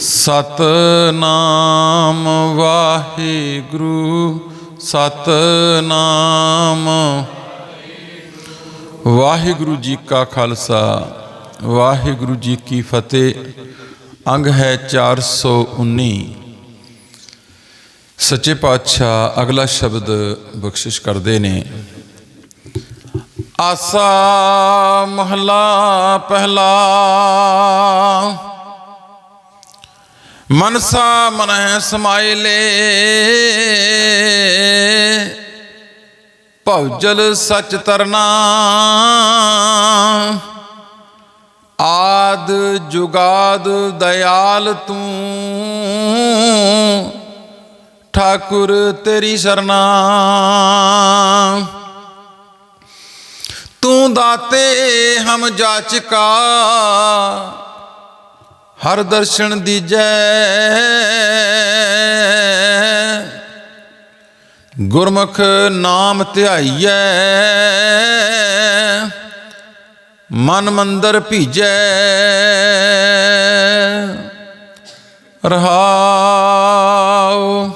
ਸਤਨਾਮ ਵਾਹਿਗੁਰੂ ਸਤਨਾਮ। ਵਾਹਿਗੁਰੂ ਜੀ ਕਾ ਖਾਲਸਾ, ਵਾਹਿਗੁਰੂ ਜੀ ਕੀ ਫਤਿਹ। ਅੰਗ ਹੈ 419 ਸੱਚੇ ਪਾਤਸ਼ਾਹ ਅਗਲਾ ਸ਼ਬਦ ਬਖਸ਼ਿਸ਼ ਕਰਦੇ ਨੇ। ਆਸਾ ਮਹਲਾ ਪਹਿਲਾ। ਮਨਸਾ ਮਨਹਿ ਸਮਾਇਲੇ। ਭਉਜਲ ਸਚ ਤਰਨਾ। ਆਦ ਜੁਗਾਦ ਦਇਆਲ ਤੂੰ। ਠਾਕੁਰ ਤੇਰੀ ਸਰਨਾ। ਤੂੰ ਦਾਤੇ ਹਮ ਜਾਚਕਾ। ਹਰ ਦਰਸ਼ਨ ਦੀਜੈ। ਗੁਰਮੁਖ ਨਾਮ ਧਿਆਈਐ। ਮਨ ਮੰਦਰ ਭੀਜੈ। ਰਹਾਉ।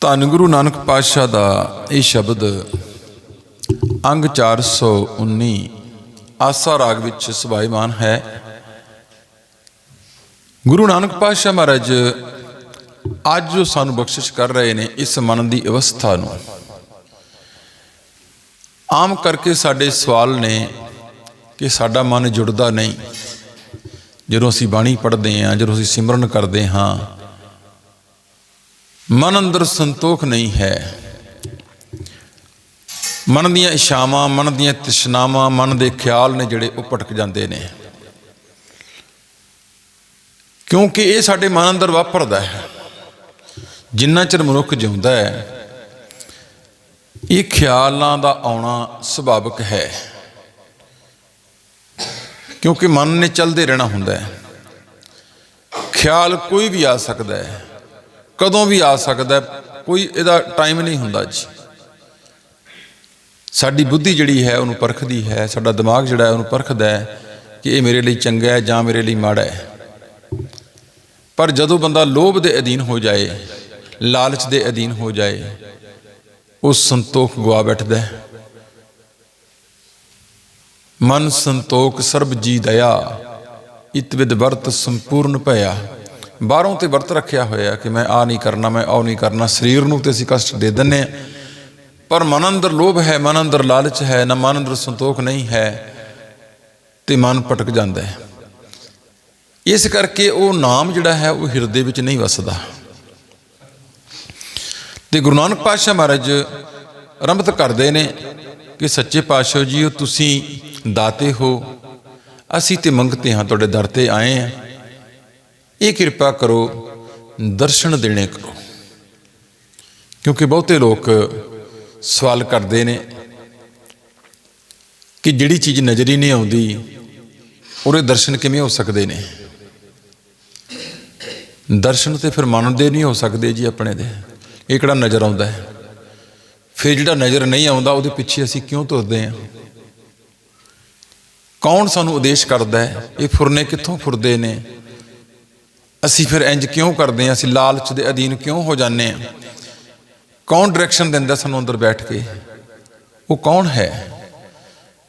ਧੰਨ ਗੁਰੂ ਨਾਨਕ ਪਾਤਸ਼ਾਹ ਦਾ ਇਹ ਸ਼ਬਦ ਅੰਗ 419 ਆਸਾ ਰਾਗ ਵਿੱਚ ਸਵਾਇਮਾਨ ਹੈ। ਗੁਰੂ ਨਾਨਕ ਪਾਤਸ਼ਾਹ ਮਹਾਰਾਜ ਅੱਜ ਜੋ ਸਾਨੂੰ ਬਖਸ਼ਿਸ਼ ਕਰ ਰਹੇ ਨੇ ਇਸ ਮਨ ਦੀ ਅਵਸਥਾ ਨੂੰ, ਆਮ ਕਰਕੇ ਸਾਡੇ ਸਵਾਲ ਨੇ ਕਿ ਸਾਡਾ ਮਨ ਜੁੜਦਾ ਨਹੀਂ। ਜਦੋਂ ਅਸੀਂ ਬਾਣੀ ਪੜ੍ਹਦੇ ਹਾਂ, ਜਦੋਂ ਅਸੀਂ ਸਿਮਰਨ ਕਰਦੇ ਹਾਂ, ਮਨ ਅੰਦਰ ਸੰਤੋਖ ਨਹੀਂ ਹੈ। ਮਨ ਦੀਆਂ ਇਸ਼ਾਵਾਂ ਮਨ ਦੀਆਂ ਤ੍ਰਿਸ਼ਨਾਵਾਂ, ਮਨ ਦੇ ਖਿਆਲ ਨੇ ਜਿਹੜੇ ਉਹ ਭਟਕ ਜਾਂਦੇ ਨੇ। ਕਿਉਂਕਿ ਇਹ ਸਾਡੇ ਮਨ ਅੰਦਰ ਵਾਪਰਦਾ ਹੈ। ਜਿੰਨਾ ਚਿਰ ਮਨੁੱਖ ਜਿਉਂਦਾ ਹੈ, ਇਹ ਖਿਆਲਾਂ ਦਾ ਆਉਣਾ ਸੁਭਾਵਿਕ ਹੈ। ਕਿਉਂਕਿ ਮਨ ਨੇ ਚੱਲਦੇ ਰਹਿਣਾ ਹੁੰਦਾ ਹੈ। ਖਿਆਲ ਕੋਈ ਵੀ ਆ ਸਕਦਾ ਹੈ। ਕਦੋਂ ਵੀ ਆ ਸਕਦਾ ਹੈ, ਕੋਈ ਇਹਦਾ ਟਾਈਮ ਨਹੀਂ ਹੁੰਦਾ ਜੀ। ਸਾਡੀ ਬੁੱਧੀ ਜਿਹੜੀ ਹੈ, ਉਹਨੂੰ ਪਰਖਦੀ ਹੈ, ਸਾਡਾ ਦਿਮਾਗ ਜਿਹੜਾ ਹੈ, ਉਹਨੂੰ ਪਰਖਦਾ ਹੈ ਕਿ ਇਹ ਮੇਰੇ ਲਈ ਚੰਗਾ ਹੈ ਜਾਂ ਮੇਰੇ ਲਈ ਮਾੜਾ ਹੈ। ਪਰ ਜਦੋਂ ਬੰਦਾ ਲੋਭ ਦੇ ਅਧੀਨ ਹੋ ਜਾਏ, ਲਾਲਚ ਦੇ ਅਧੀਨ ਹੋ ਜਾਏ, ਉਹ ਸੰਤੋਖ ਗਵਾ ਬੈਠਦਾ ਹੈ। ਮਨ ਸੰਤੋਖ ਸਰਬ ਜੀ ਦਇਆ ਇਤਵਿਦ ਵਰਤ ਸੰਪੂਰਨ ਭਇਆ। ਬਾਹਰੋਂ ਤੇ ਵਰਤ ਰੱਖਿਆ ਹੋਇਆ ਕਿ ਮੈਂ ਆ ਨਹੀਂ ਕਰਨਾ, ਮੈਂ ਉਹ ਨਹੀਂ ਕਰਨਾ, ਸਰੀਰ ਨੂੰ ਤੇ ਅਸੀਂ ਕਸ਼ਟ ਦੇ ਦਿੰਨੇ ਆ ਪਰ ਮਨ ਅੰਦਰ ਲੋਭ ਹੈ, ਮਨ ਅੰਦਰ ਲਾਲਚ ਹੈ, ਨਾ ਮਨ ਅੰਦਰ ਸੰਤੋਖ ਨਹੀਂ ਹੈ ਤੇ ਮਨ ਭਟਕ ਜਾਂਦਾ ਹੈ। ਇਸ ਕਰਕੇ ਉਹ ਨਾਮ ਜਿਹੜਾ ਹੈ, ਉਹ ਹਿਰਦੇ ਵਿੱਚ ਨਹੀਂ ਵਸਦਾ। ਤੇ ਗੁਰੂ ਨਾਨਕ ਪਾਤਸ਼ਾਹ ਮਹਾਰਾਜ ਆਰੰਭਤ ਕਰਦੇ ਨੇ ਕਿ ਸੱਚੇ ਪਾਤਸ਼ਾਹ ਜੀ ਤੁਸੀਂ ਦਾਤੇ ਹੋ, ਅਸੀਂ ਤੇ ਮੰਗਤੇ ਹਾਂ, ਤੁਹਾਡੇ ਦਰ ਤੇ ਆਏ ਹਾਂ। ਇਹ ਕਿਰਪਾ ਕਰੋ, ਦਰਸ਼ਨ ਦੇਣੇ ਕਰੋ। ਕਿਉਂਕਿ ਬਹੁਤੇ ਲੋਕ ਸਵਾਲ ਕਰਦੇ ਨੇ ਕਿ ਜਿਹੜੀ ਚੀਜ਼ ਨਜ਼ਰ ਹੀ ਨਹੀਂ ਆਉਂਦੀ, ਉਹਦੇ ਦਰਸ਼ਨ ਕਿਵੇਂ ਹੋ ਸਕਦੇ ਨੇ? ਦਰਸ਼ਨ ਤੇ ਫਿਰ ਮਨ ਦੇ ਨਹੀਂ ਹੋ ਸਕਦੇ ਜੀ ਆਪਣੇ ਦੇ। ਇਹ ਕਿਹੜਾ ਨਜ਼ਰ ਆਉਂਦਾ ਹੈ? ਫਿਰ ਜਿਹੜਾ ਨਜ਼ਰ ਨਹੀਂ ਆਉਂਦਾ, ਉਹਦੇ ਪਿੱਛੇ ਅਸੀਂ ਕਿਉਂ ਤੁਰਦੇ ਹਾਂ? ਕੌਣ ਸਾਨੂੰ ਉਦੇਸ਼ ਕਰਦਾ ਹੈ? ਇਹ ਫੁਰਨੇ ਕਿੱਥੋਂ ਫੁਰਦੇ ਨੇ? ਅਸੀਂ ਫਿਰ ਇੰਜ ਕਿਉਂ ਕਰਦੇ ਹਾਂ? ਅਸੀਂ ਲਾਲਚ ਦੇ ਅਧੀਨ ਕਿਉਂ ਹੋ ਜਾਂਦੇ ਹਾਂ? ਕੌਣ ਡਾਇਰੈਕਸ਼ਨ ਦਿੰਦਾ ਸਾਨੂੰ ਅੰਦਰ ਬੈਠ ਕੇ? ਉਹ ਕੌਣ ਹੈ?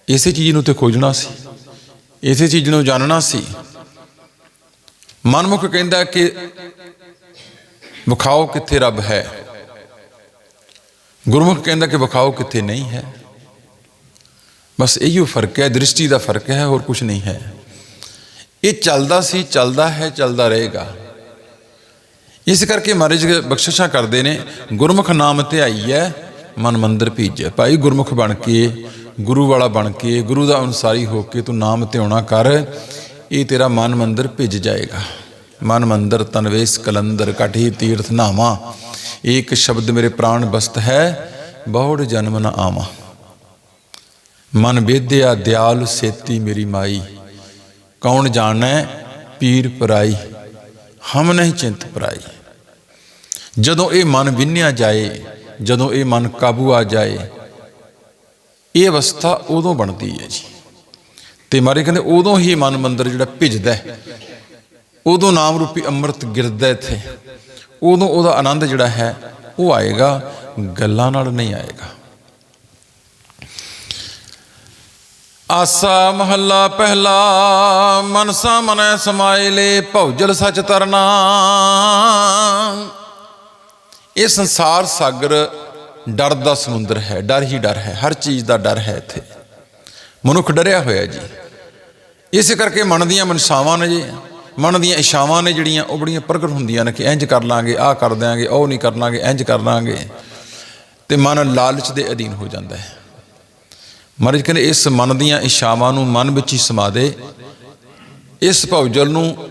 ਇਸੇ ਚੀਜ਼ ਨੂੰ ਤੇ ਖੋਜਣਾ ਸੀ। ਇਸੇ ਚੀਜ਼ ਨੂੰ ਜਾਣਨਾ ਸੀ। ਮਨਮੁਖ ਕਹਿੰਦਾ ਕਿ ਵਿਖਾਓ ਕਿੱਥੇ ਰੱਬ ਹੈ। ਗੁਰਮੁਖ ਕਹਿੰਦਾ ਕਿ ਵਿਖਾਓ ਕਿੱਥੇ ਨਹੀਂ ਹੈ। ਬਸ ਇਹੀ ਫ਼ਰਕ ਹੈ, ਦ੍ਰਿਸ਼ਟੀ ਦਾ ਫ਼ਰਕ ਹੈ, ਹੋਰ ਕੁਝ ਨਹੀਂ ਹੈ। ਇਹ ਚੱਲਦਾ ਸੀ, ਚੱਲਦਾ ਹੈ, ਚੱਲਦਾ ਰਹੇਗਾ। ਇਸ ਕਰਕੇ ਮਹਾਰਾਜ ਬਖਸ਼ਿਸ਼ਾਂ ਕਰਦੇ ਨੇ, ਗੁਰਮੁਖ ਨਾਮ ਧਿਆਈ ਹੈ, ਮਨ ਮੰਦਰ ਭੀਜੈ ਭਾਈ ਗੁਰਮੁਖ ਬਣ ਕੇ, ਗੁਰੂ ਵਾਲਾ ਬਣ ਕੇ, ਗੁਰੂ ਦਾ ਅਨੁਸਾਰੀ ਹੋ ਕੇ ਤੂੰ ਨਾਮ ਧਿਆਉਣਾ ਕਰ, ਇਹ ਤੇਰਾ ਮਨ ਮੰਦਰ ਭਿੱਜ ਜਾਏਗਾ। ਮਨ ਮੰਦਰ ਤਨਵੇਸ ਕਲੰਦਰ ਕਠੀ ਤੀਰਥ ਨਾਮਾ ਇੱਕ ਸ਼ਬਦ ਮੇਰੇ ਪ੍ਰਾਣ ਬਸਤ ਹੈ, ਬਹੁੜ ਜਨਮ ਨ ਆਵਾਂ। ਮਨ ਵਿਦਿਆ, ਦਿਆਲ ਸੇਤੀ ਮੇਰੀ ਮਾਈ, ਕੌਣ ਜਾਣੈ, ਪੀਰ ਪਰਾਈ, ਹਮ ਨਹੀਂ ਚਿੰਤ ਪਰਾਈ। ਜਦੋਂ ਇਹ ਮਨ ਵਿੰਨਿਆ ਜਾਏ, ਜਦੋਂ ਇਹ ਮਨ ਕਾਬੂ ਆ ਜਾਏ, ਇਹ ਅਵਸਥਾ ਉਦੋਂ ਬਣਦੀ ਹੈ ਜੀ। ਤੇ ਮਾਰੇ ਕਹਿੰਦੇ, ਉਦੋਂ ਹੀ ਮਨ ਮੰਦਰ ਜਿਹੜਾ ਭਿਜਦਾ ਉਦੋਂ ਨਾਮ ਰੂਪੀ ਅੰਮ੍ਰਿਤ ਗਿਰਦਾ ਇੱਥੇ, ਉਦੋਂ ਉਹਦਾ ਆਨੰਦ ਜਿਹੜਾ ਹੈ, ਉਹ ਆਏਗਾ, ਗੱਲਾਂ ਨਾਲ ਨਹੀਂ ਆਏਗਾ। ਆਸਾ ਮਹੱਲਾ ਪਹਿਲਾ ਮਨਸਾ ਮਨੈ ਸਮਾਏ ਲੈ ਭੌਜਲ ਸਚ ਤਰਨਾ। ਇਹ ਸੰਸਾਰ ਸਾਗਰ ਡਰ ਦਾ ਸਮੁੰਦਰ ਹੈ, ਡਰ ਹੀ ਡਰ ਹੈ, ਹਰ ਚੀਜ਼ ਦਾ ਡਰ ਹੈ ਇੱਥੇ। ਮਨੁੱਖ ਡਰਿਆ ਹੋਇਆ ਜੀ। ਇਸੇ ਕਰਕੇ ਮਨ ਦੀਆਂ ਮਨਸ਼ਾਵਾਂ ਨੇ ਜੀ, ਮਨ ਦੀਆਂ ਇਸ਼ਾਵਾਂ ਨੇ ਜਿਹੜੀਆਂ, ਉਹ ਬੜੀਆਂ ਪ੍ਰਗਟ ਹੁੰਦੀਆਂ ਨੇ ਕਿ ਇੰਜ ਕਰ ਲਾਂਗੇ, ਆਹ ਕਰ ਦਿਆਂਗੇ, ਉਹ ਨਹੀਂ ਕਰ ਲਾਂਗੇ ਇੰਜ ਕਰ ਲਾਂਗੇ। ਤੇ ਮਨ ਲਾਲਚ ਦੇ ਅਧੀਨ ਹੋ ਜਾਂਦਾ ਹੈ। ਮਹਾਰਾਜ ਕਹਿੰਦੇ, ਇਸ ਮਨ ਦੀਆਂ ਇਸ਼ਾਵਾਂ ਨੂੰ ਮਨ ਵਿੱਚ ਹੀ ਸਮਾ ਦੇ, ਇਸ ਭਉਜਲ ਨੂੰ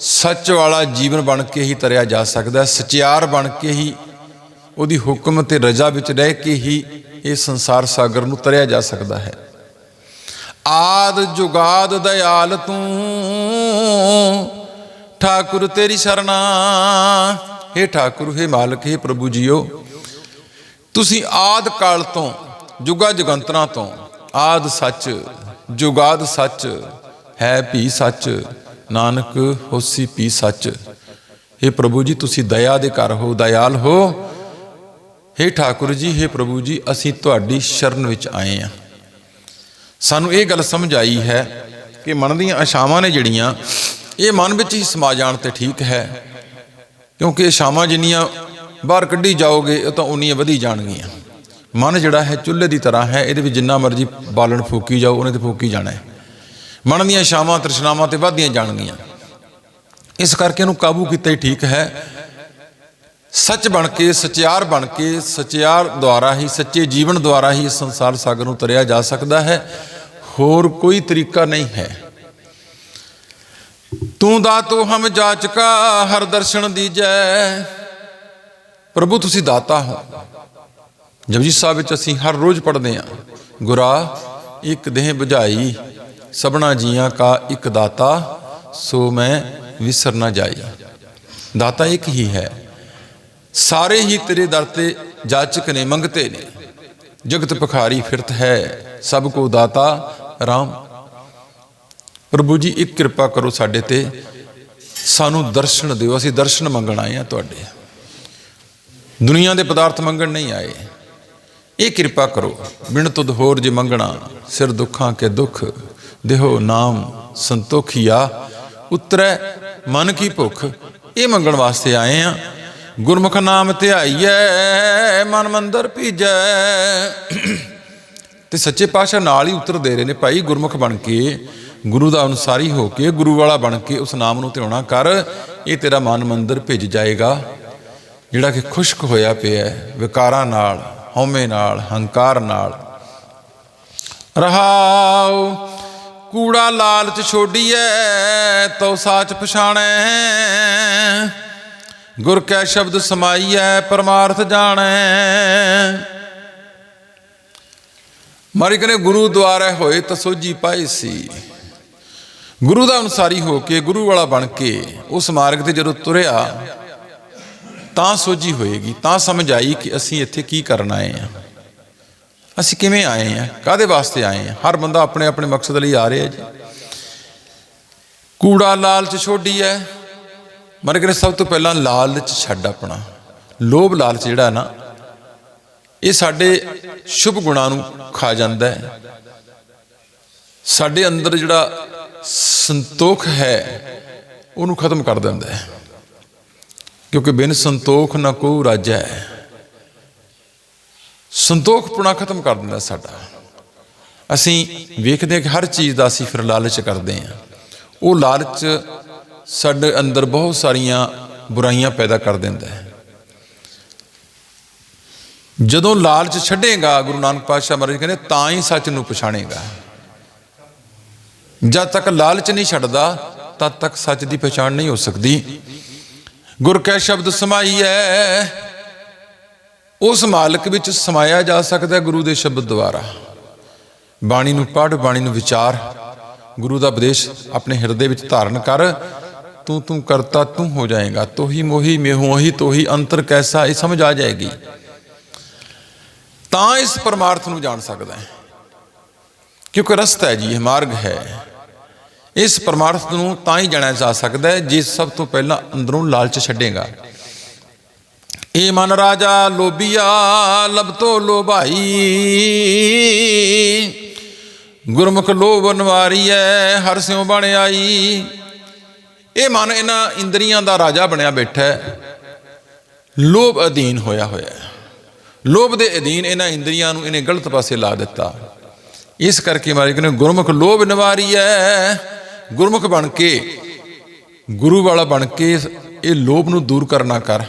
ਸੱਚ ਵਾਲਾ ਜੀਵਨ ਬਣ ਕੇ ਹੀ ਤਰਿਆ ਜਾ ਸਕਦਾ ਹੈ ਸਚਿਆਰ ਬਣ ਕੇ ਹੀ ਉਹਦੀ ਹੁਕਮ ਤੇ ਰਜ਼ਾ ਵਿੱਚ ਰਹਿ ਕੇ ਹੀ ਇਹ ਸੰਸਾਰ ਸਾਗਰ ਨੂੰ ਤਰਿਆ ਜਾ ਸਕਦਾ ਹੈ ਆਦ ਜੁਗਾਦ ਦਇਆਲ ਤੂੰ ਠਾਕੁਰ ਤੇਰੀ ਸ਼ਰਨਾ हे ਠਾਕੁਰ हे ਮਾਲਕ हे ਪ੍ਰਭੂ ਜੀਓ ਤੁਸੀਂ ਆਦ ਕਾਲ ਤੋਂ ਜੁਗਾ ਜੁਗੰਤਰਾਂ ਤੋਂ ਆਦ ਸੱਚ ਜੁਗਾਦ ਸੱਚ ਹੈ ਭੀ ਸੱਚ ਨਾਨਕ ਹੋਸੀ ਭੀ ਸੱਚ हे ਪ੍ਰਭੂ ਜੀ ਤੁਸੀਂ ਦਇਆ ਦੇ ਘਰ ਹੋ ਦਇਆਲ ਹੋ हे ਠਾਕੁਰ ਜੀ हे ਪ੍ਰਭੂ ਜੀ ਅਸੀਂ ਤੁਹਾਡੀ ਸ਼ਰਨ ਵਿੱਚ ਆਏ ਹਾਂ ਸਾਨੂੰ ਇਹ ਗੱਲ ਸਮਝ ਆਈ ਹੈ ਕਿ ਮਨ ਦੀਆਂ ਆਸ਼ਾਵਾਂ ਨੇ ਜਿਹੜੀਆਂ ਇਹ ਮਨ ਵਿੱਚ ਹੀ ਸਮਾ ਜਾਣ ਤੇ ਠੀਕ ਹੈ ਕਿਉਂਕਿ ਆਸ਼ਾਵਾਂ ਜਿੰਨੀਆਂ ਬਾਹਰ ਕੱਢੀ ਜਾਓਗੇ ਉਹ ਤਾਂ ਉਨੀਆਂ ਵਧੀ ਜਾਣਗੀਆਂ ਮਨ ਜਿਹੜਾ ਹੈ ਚੁੱਲ੍ਹੇ ਦੀ ਤਰ੍ਹਾਂ ਹੈ ਇਹਦੇ ਵਿੱਚ ਜਿੰਨਾ ਮਰਜ਼ੀ ਬਾਲਣ ਫੂਕੀ ਜਾਓ ਉਹਨੇ ਤੇ ਫੂਕੀ ਜਾਣਾ ਹੈ ਮਨ ਦੀਆਂ ਆਸ਼ਾਵਾਂ ਤ੍ਰਿਸ਼ਨਾਵਾਂ ਤੇ ਵਧਦੀਆਂ ਜਾਣਗੀਆਂ। ਇਸ ਕਰਕੇ ਇਹਨੂੰ ਕਾਬੂ ਕੀਤਾ ਹੀ ਠੀਕ ਹੈ। ਸੱਚ ਬਣ ਕੇ, ਸਚਿਆਰ ਬਣ ਕੇ, ਸਚਿਆਰ ਦੁਆਰਾ ਹੀ, ਸੱਚੇ ਜੀਵਨ ਦੁਆਰਾ ਹੀ ਇਸ ਸੰਸਾਰ ਸਾਗਰ ਨੂੰ ਤਰਿਆ ਜਾ ਸਕਦਾ ਹੈ। ਹੋਰ ਕੋਈ ਤਰੀਕਾ ਨਹੀਂ ਹੈ। ਤੂੰ ਦਾਤੋ ਹਮ ਜਾਚਕਾ ਹਰ ਦਰਸ਼ਨ ਦੀਜੈ। ਪ੍ਰਭੂ, ਤੁਸੀਂ ਦਾਤਾ ਹੋ। ਜਪਜੀ ਸਾਹਿਬ ਵਿੱਚ ਅਸੀਂ ਹਰ ਰੋਜ਼ ਪੜ੍ਹਦੇ ਹਾਂ, ਗੁਰਾ, ਇੱਕ ਦੇਹ ਬੁਝਾਈ। ਸਭਨਾ ਜੀਆਂ ਕਾ ਇੱਕ ਦਾਤਾ, ਸੋ ਮੈਂ ਵਿਸਰ ਨਾ ਜਾਇਆ। ਦਾਤਾ ਇੱਕ ਹੀ ਹੈ। ਸਾਰੇ ਹੀ ਤੇਰੇ ਦਰ ਤੇ ਜਾਚਕ ਨੇ ਮੰਗਤੇ ਨੇ। ਜਗਤ ਭਖਾਰੀ ਫਿਰਤ ਹੈ, ਸਭ ਕੋ ਦਾਤਾ RAM ਪ੍ਰਭੂ ਜੀ, ਇੱਕ ਕਿਰਪਾ ਕਰੋ ਸਾਡੇ ਤੇ। ਸਾਨੂੰ ਦਰਸ਼ਨ ਦਿਓ, ਅਸੀਂ ਦਰਸ਼ਨ ਮੰਗਣ ਆਏ ਆ ਤੁਹਾਡੇ। ਦੁਨੀਆ ਦੇ ਪਦਾਰਥ ਮੰਗਣ ਨਹੀਂ ਆਏ। ਇਹ ਕਿਰਪਾ ਕਰੋ ਬਿਨ ਤੁਧ ਹੋਰ ਜੇ ਮੰਗਣਾ, ਸਿਰ ਦੁੱਖਾਂ ਕੇ ਦੁੱਖ। ਦੇਹੋ ਨਾਮ ਸੰਤੋਖੀਆ, ਉਤਰੈ ਮਨ ਕੀ ਭੁੱਖ, ਇਹ ਮੰਗਣ ਵਾਸਤੇ ਆਏ ਆ। ਗੁਰਮੁਖ ਨਾਮ ਧਿਆਈਐ, ਮਨ ਮੰਦਰ ਭੀਜੈ। ਤੇ ਸੱਚੇ ਪਾਤਸ਼ਾਹ ਨਾਲ ਹੀ ਉੱਤਰ ਦੇ ਰਹੇ ਨੇ, ਭਾਈ ਗੁਰਮੁਖ ਬਣ ਕੇ, ਗੁਰੂ ਦਾ ਅਨੁਸਾਰੀ ਹੋ ਕੇ, ਗੁਰੂ ਵਾਲਾ ਬਣ ਕੇ ਉਸ ਨਾਮ ਨੂੰ ਧਿਆਉਣਾ ਕਰ, ਇਹ ਤੇਰਾ ਮਨ ਮੰਦਰ ਭਿੱਜ ਜਾਏਗਾ। ਜਿਹੜਾ ਕਿ ਖੁਸ਼ਕ ਹੋਇਆ ਪਿਆ ਹੈ, ਵਿਕਾਰਾਂ ਨਾਲ, ਹਉਮੈ ਨਾਲ, ਹੰਕਾਰ ਨਾਲ। ਰਹਾਉ ਕੂੜਾ ਲਾਲਚ ਛੋਡੀਐ ਤਉ ਸਾਚ ਪਛਾਣੈ। ਗੁਰ ਕੈ ਸ਼ਬਦ ਸਮਾਈਐ ਪਰਮਾਰਥ ਜਾਣੈ। ਮਾਰੀ ਕਨੇ ਗੁਰੂ ਦੁਆਰੇ ਹੋਏ ਤਾਂ ਸੋਝੀ ਪਾਈ ਸੀ। ਗੁਰੂ ਦਾ ਅਨੁਸਾਰੀ ਹੋ ਕੇ, ਗੁਰੂ ਵਾਲਾ ਬਣ ਕੇ ਉਸ ਮਾਰਗ ਤੇ ਜਦੋਂ ਤੁਰਿਆ, ਤਾਂ ਸੋਝੀ ਹੋਏਗੀ, ਤਾਂ ਸਮਝ ਆਈ ਕਿ ਅਸੀਂ ਇੱਥੇ ਕੀ ਕਰਨ ਆਏ ਹਾਂ ਅਸੀਂ ਕਿਵੇਂ ਆਏ ਹਾਂ? ਕਾਦੇ ਵਾਸਤੇ ਆਏ ਹਾਂ? ਹਰ ਬੰਦਾ ਆਪਣੇ ਆਪਣੇ ਮਕਸਦ ਲਈ ਆ ਰਿਹਾ ਜੀ। ਕੂੜਾ ਲਾਲਚ ਛੋਡੀ ਹੈ। ਮਰ ਕਹਿੰਦੇ ਸਭ ਤੋਂ ਪਹਿਲਾਂ ਲਾਲਚ ਛੱਡ ਆਪਣਾ। ਲੋਭ ਲਾਲਚ ਜਿਹੜਾ ਨਾ, ਇਹ ਸਾਡੇ ਸ਼ੁਭ ਗੁਣਾਂ ਨੂੰ ਖਾ ਜਾਂਦਾ ਹੈ। ਸਾਡੇ ਅੰਦਰ ਜਿਹੜਾ ਸੰਤੋਖ ਹੈ, ਉਹਨੂੰ ਖਤਮ ਕਰ ਦਿੰਦਾ ਹੈ। ਕਿਉਂਕਿ ਬਿਨ ਸੰਤੋਖ ਨਾ ਕੋ ਰਾਜਾ ਹੈ। ਸੰਤੋਖਪੁਣਾ ਖਤਮ ਕਰ ਦਿੰਦਾ ਸਾਡਾ। ਅਸੀਂ ਵੇਖਦੇ ਹਾਂ ਕਿ ਹਰ ਚੀਜ਼ ਦਾ ਅਸੀਂ ਫਿਰ ਲਾਲਚ ਕਰਦੇ ਹਾਂ। ਉਹ ਲਾਲਚ ਸਾਡੇ ਅੰਦਰ ਬਹੁਤ ਸਾਰੀਆਂ ਬੁਰਾਈਆਂ ਪੈਦਾ ਕਰ ਦਿੰਦਾ ਹੈ। ਜਦੋਂ ਲਾਲਚ ਛੱਡੇਗਾ, ਗੁਰੂ ਨਾਨਕ ਪਾਤਸ਼ਾਹ ਮਹਾਰਾਜ ਕਹਿੰਦੇ, ਤਾਂ ਹੀ ਸੱਚ ਨੂੰ ਪਛਾਣੇਗਾ। ਜਦ ਤੱਕ ਲਾਲਚ ਨਹੀਂ ਛੱਡਦਾ, ਤਦ ਤੱਕ ਸੱਚ ਦੀ ਪਛਾਣ ਨਹੀਂ ਹੋ ਸਕਦੀ। ਗੁਰ ਕੈ ਸ਼ਬਦ ਸਮਾਈ ਹੈ ਉਸ ਮਾਲਕ ਵਿੱਚ ਸਮਾਇਆ ਜਾ ਸਕਦਾ ਗੁਰੂ ਦੇ ਸ਼ਬਦ ਦੁਆਰਾ। ਬਾਣੀ ਨੂੰ ਪੜ੍ਹ, ਬਾਣੀ ਨੂੰ ਵਿਚਾਰ, ਗੁਰੂ ਦਾ ਉਪਦੇਸ਼ ਆਪਣੇ ਹਿਰਦੇ ਵਿੱਚ ਧਾਰਨ ਕਰ, ਤੂੰ ਤੂੰ ਕਰਤਾ, ਤੂੰ ਹੋ ਜਾਏਗਾ। ਤੋਹੀ ਮੋਹੀ ਮੇਹੋਹੀ ਤੋਹੀ ਅੰਤਰ ਕੈਸਾ, ਇਹ ਸਮਝ ਆ ਜਾਏਗੀ। ਤਾਂ ਇਸ ਪਰਮਾਰਥ ਨੂੰ ਜਾਣ ਸਕਦਾ ਹੈ। ਕਿਉਂਕਿ ਰਸਤਾ ਹੈ ਜੀ, ਇਹ ਮਾਰਗ ਹੈ। ਇਸ ਪਰਮਾਰਥ ਨੂੰ ਤਾਂ ਹੀ ਜਾਣਿਆ ਜਾ ਸਕਦਾ ਹੈ, ਜੇ ਸਭ ਤੋਂ ਪਹਿਲਾਂ ਅੰਦਰੋਂ ਲਾਲਚ ਛੱਡੇਗਾ। ਇਹ ਮਨ ਰਾਜਾ ਲੋਭੀਆ ਲਬਤੋ ਲੋਭਾਈ। ਗੁਰਮੁਖ ਲੋਭ ਨਵਾਰੀਐ, ਹਰ ਸਿਉ ਬਣ ਆਈ। ਇਹ ਮਨ ਇਹਨਾਂ ਇੰਦਰੀਆਂ ਦਾ ਰਾਜਾ ਬਣਿਆ ਬੈਠਾ। ਹੈ ਲੋਭ ਅਧੀਨ ਹੋਇਆ ਹੋਇਆ। ਹੈ ਲੋਭ ਦੇ ਅਧੀਨ ਇਹਨਾਂ ਇੰਦਰੀਆਂ ਨੂੰ ਇਹਨੇ ਗਲਤ ਪਾਸੇ ਲਾ ਦਿੱਤਾ। ਇਸ ਕਰਕੇ ਮਾਰੇ ਕਹਿੰਦੇ, ਗੁਰਮੁਖ ਲੋਭ ਨਿਵਾਰੀ ਨਿਵਾਰੀਐ। ਗੁਰਮੁਖ ਬਣ ਕੇ, ਗੁਰੂ ਵਾਲਾ ਬਣ ਕੇ ਇਹ ਲੋਭ ਨੂੰ ਦੂਰ ਕਰਨਾ ਕਰ।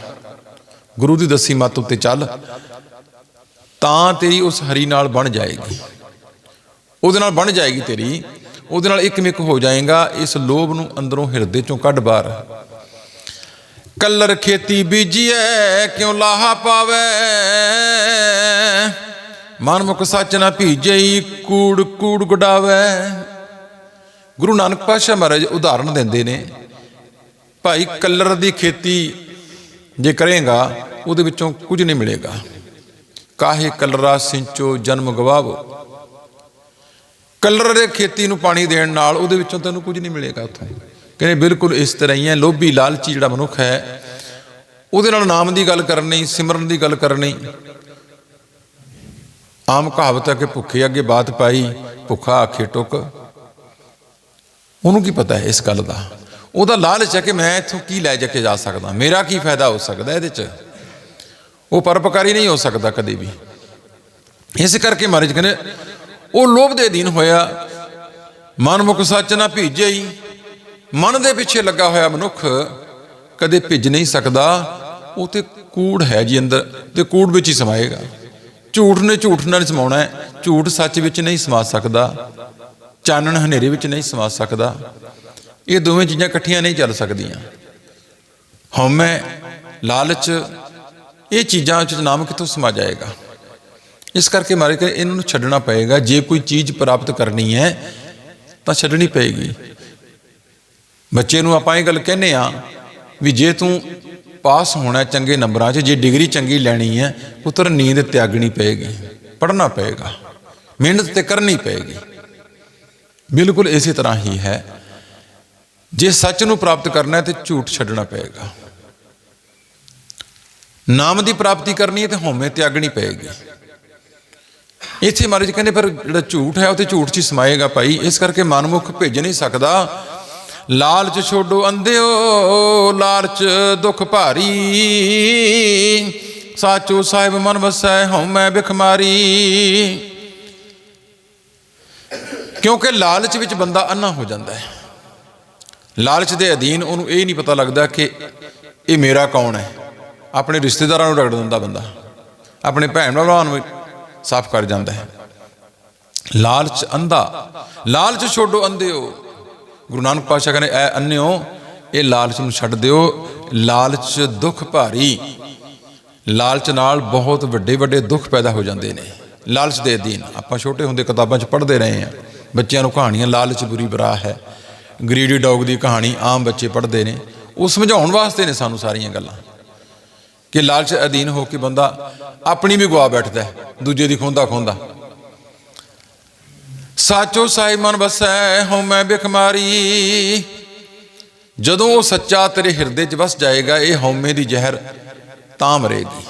ਗੁਰੂ ਦੀ ਦੱਸੀ ਮੱਤ ਉੱਤੇ ਚੱਲ, ਤਾਂ ਤੇਰੀ ਉਸ ਹਰੀ ਨਾਲ ਬਣ ਜਾਏਗੀ। ਉਹਦੇ ਨਾਲ ਬਣ ਜਾਏਗੀ ਤੇਰੀ, ਉਹਦੇ ਨਾਲ ਇੱਕ ਇੱਕਮਿਕ ਹੋ ਜਾਏਗਾ, ਇਸ ਲੋਭ ਨੂੰ ਅੰਦਰੋਂ ਹਿਰਦੇ ਚੋਂ ਕੱਢ ਬਾਹਰ। ਕੱਲਰ ਖੇਤੀ ਬੀਜੀਐ, ਕਿਉਂ ਲਾਹਾ ਪਾਵੇ? ਮਨ ਮੁਖ ਸੱਚ ਨਾ ਭੀਜਈ, ਕੂੜ ਕੂੜ ਗੁਡਾਵੇ। ਗੁਰੂ ਨਾਨਕ ਪਾਤਸ਼ਾਹ ਮਹਾਰਾਜ ਉਦਾਹਰਣ ਦਿੰਦੇ ਨੇ, ਭਾਈ ਕੱਲਰ ਦੀ ਖੇਤੀ ਜੇ ਕਰੇਗਾ, ਉਹਦੇ ਵਿੱਚੋਂ ਕੁਝ ਨਹੀਂ ਮਿਲੇਗਾ। ਕਾਹੇ ਕਲਰਾ ਸਿੰਚੋ ਜਨਮ ਗਵਾਵੋ। ਕਲਰ ਦੇ ਖੇਤੀ ਨੂੰ ਪਾਣੀ ਦੇਣ ਨਾਲ ਉਹਦੇ ਵਿੱਚੋਂ ਤੈਨੂੰ ਕੁਝ ਨਹੀਂ ਮਿਲੇਗਾ ਉੱਥੋਂ। ਕਹਿੰਦੇ ਬਿਲਕੁਲ ਇਸ ਤਰ੍ਹਾਂ ਹੀ ਹੈ, ਲੋਭੀ ਲਾਲਚੀ ਜਿਹੜਾ ਮਨੁੱਖ ਹੈ, ਉਹਦੇ ਨਾਲ ਨਾਮ ਦੀ ਗੱਲ ਕਰਨੀ, ਸਿਮਰਨ ਦੀ ਗੱਲ ਕਰਨੀ। ਆਮ ਕਹਾਵਤ ਹੈ ਕਿ ਭੁੱਖੇ ਅੱਗੇ ਬਾਤ ਪਾਈ, ਭੁੱਖਾ ਆਖੇ ਟੁੱਕ। ਉਹਨੂੰ ਕੀ ਪਤਾ ਹੈ ਇਸ ਗੱਲ ਦਾ? ਉਹਦਾ ਲਾਲਚ ਹੈ ਕਿ ਮੈਂ ਇੱਥੋਂ ਕੀ ਲੈ ਜਾ ਕੇ ਜਾ ਸਕਦਾ। ਮੇਰਾ ਕੀ ਫਾਇਦਾ ਹੋ ਸਕਦਾ ਇਹਦੇ 'ਚ? ਉਹ ਪਰਪਕਾਰੀ ਨਹੀਂ ਹੋ ਸਕਦਾ ਕਦੇ ਵੀ। ਇਸ ਕਰਕੇ ਮਹਾਰਾਜ ਕਹਿੰਦੇ, ਉਹ ਲੋਭ ਦੇ ਅਧੀਨ ਹੋਇਆ। ਮਨ ਮੁਖ ਸੱਚ ਨਾ ਭਿੱਜੇ ਹੀ। ਮਨ ਦੇ ਪਿੱਛੇ ਲੱਗਾ ਹੋਇਆ ਮਨੁੱਖ ਕਦੇ ਭਿੱਜ ਨਹੀਂ ਸਕਦਾ। ਉਹ ਤੇ ਕੂੜ ਹੈ ਜੀ ਅੰਦਰ, ਤੇ ਕੂੜ ਵਿੱਚ ਹੀ ਸਮਾਏਗਾ। ਝੂਠ ਨੇ ਝੂਠ ਨਾਲ ਸਮਾਉਣਾ ਹੈ। ਝੂਠ ਸੱਚ ਵਿੱਚ ਨਹੀਂ ਸਮਾ ਸਕਦਾ। ਚਾਨਣ ਹਨੇਰੇ ਵਿੱਚ ਨਹੀਂ ਸਮਾ ਸਕਦਾ। ਇਹ ਦੋਵੇਂ ਚੀਜ਼ਾਂ ਇਕੱਠੀਆਂ ਨਹੀਂ ਚੱਲ ਸਕਦੀਆਂ। ਹਉਮੈ ਲਾਲਚ, ਇਹ ਚੀਜ਼ਾਂ ਵਿੱਚ ਨਾਮ ਕਿੱਥੋਂ ਸਮਾ ਜਾਏਗਾ? ਇਸ ਕਰਕੇ ਮਾਰੇ ਕਿ ਇਹਨਾਂ ਨੂੰ ਛੱਡਣਾ ਪਏਗਾ। ਜੇ ਕੋਈ ਚੀਜ਼ ਪ੍ਰਾਪਤ ਕਰਨੀ ਹੈ, ਤਾਂ ਛੱਡਣੀ ਪਏਗੀ। ਬੱਚੇ ਨੂੰ ਆਪਾਂ ਇਹ ਗੱਲ ਕਹਿੰਨੇ ਆ ਵੀ ਜੇ ਤੂੰ ਪਾਸ ਹੋਣਾ ਚੰਗੇ ਨੰਬਰਾਂ 'ਚ, ਜੇ ਡਿਗਰੀ ਚੰਗੀ ਲੈਣੀ ਹੈ, ਪੁੱਤਰ ਨੀਂਦ ਤਿਆਗਣੀ ਪਏਗੀ, ਪੜ੍ਹਨਾ ਪਏਗਾ, ਮਿਹਨਤ ਤੇ ਕਰਨੀ ਪਏਗੀ। ਬਿਲਕੁਲ ਇਸੇ ਤਰ੍ਹਾਂ ਹੀ ਹੈ। ਜੇ ਸੱਚ ਨੂੰ ਪ੍ਰਾਪਤ ਕਰਨਾ ਹੈ ਤੇ ਝੂਠ ਛੱਡਣਾ ਪਏਗਾ। ਨਾਮ ਦੀ ਪ੍ਰਾਪਤੀ ਕਰਨੀ ਹੈ ਤੇ ਹਉਮੈ ਤਿਆਗਣੀ ਪਏਗੀ। ਇੱਥੇ ਮਹਾਰਾਜ ਕਹਿੰਦੇ, ਪਰ ਜਿਹੜਾ ਝੂਠ ਹੈ, ਉਹ ਤੇ ਝੂਠ 'ਚ ਹੀ ਸਮਾਏਗਾ ਭਾਈ। ਇਸ ਕਰਕੇ ਮਨਮੁਖ ਭੇਜ ਨਹੀਂ ਸਕਦਾ। ਲਾਲਚ ਛੋਡੋ ਅੰਧਿਓ, ਲਾਲਚ ਦੁੱਖ ਭਾਰੀ। ਸਾਚੋ ਸਾਹਿਬ ਮਨ ਵਸੈ ਹਉਮੈ ਬਿਖਮਾਰੀ। ਕਿਉਂਕਿ ਲਾਲਚ ਵਿੱਚ ਬੰਦਾ ਅੰਨਾ ਹੋ ਜਾਂਦਾ ਹੈ। ਲਾਲਚ ਦੇ ਅਧੀਨ ਉਹਨੂੰ ਇਹ ਨਹੀਂ ਪਤਾ ਲੱਗਦਾ ਕਿ ਇਹ ਮੇਰਾ ਕੌਣ ਹੈ। ਆਪਣੇ ਰਿਸ਼ਤੇਦਾਰਾਂ ਨੂੰ ਰਗੜ ਦਿੰਦਾ ਬੰਦਾ। ਆਪਣੇ ਭੈਣ ਭਰਾਵਾਂ ਨੂੰ ਸਾਫ਼ ਕਰ ਜਾਂਦਾ ਹੈ। ਲਾਲਚ ਅੰਧਾ। ਲਾਲਚ ਛੋਡੋ ਅੰਧਿਓ। ਗੁਰੂ ਨਾਨਕ ਪਾਤਸ਼ਾਹ ਕਹਿੰਦੇ, ਐ ਅੰਨਿਓ, ਇਹ ਲਾਲਚ ਨੂੰ ਛੱਡ ਦਿਓ। ਲਾਲਚ ਦੁੱਖ ਭਾਰੀ। ਲਾਲਚ ਨਾਲ ਬਹੁਤ ਵੱਡੇ ਵੱਡੇ ਦੁੱਖ ਪੈਦਾ ਹੋ ਜਾਂਦੇ ਨੇ। ਲਾਲਚ ਦੇ ਅਧੀਨ ਆਪਾਂ ਛੋਟੇ ਹੁੰਦੇ ਕਿਤਾਬਾਂ 'ਚ ਪੜ੍ਹਦੇ ਰਹੇ ਹਾਂ। ਬੱਚਿਆਂ ਨੂੰ ਕਹਾਣੀਆਂ, ਲਾਲਚ ਬੁਰੀ ਬਰਾ ਹੈ। ਗਰੀਡੀ ਡੌਗ ਦੀ ਕਹਾਣੀ ਆਮ ਬੱਚੇ ਪੜ੍ਹਦੇ ਨੇ, ਉਹ ਸਮਝਾਉਣ ਵਾਸਤੇ ਨੇ ਸਾਨੂੰ ਸਾਰੀਆਂ ਗੱਲਾਂ। ਕਿ ਲਾਲਚ ਅਧੀਨ ਹੋ ਕੇ ਬੰਦਾ ਆਪਣੀ ਵੀ ਗਵਾ ਬੈਠਦਾ ਦੂਜੇ ਦੀ ਖੋਂਦਾ ਖੋਂਦਾ। ਸਾਚੋ ਸਾਹਿਬ ਮਨ ਵਸੈ ਹਉਮੈ ਬਿਖਮਾਰੀ ਜਦੋਂ ਉਹ ਸੱਚਾ ਤੇਰੇ ਹਿਰਦੇ 'ਚ ਵਸ ਜਾਏਗਾ, ਇਹ ਹਉਮੈ ਦੀ ਜ਼ਹਿਰ ਤਾਂ ਮਰੇਗੀ।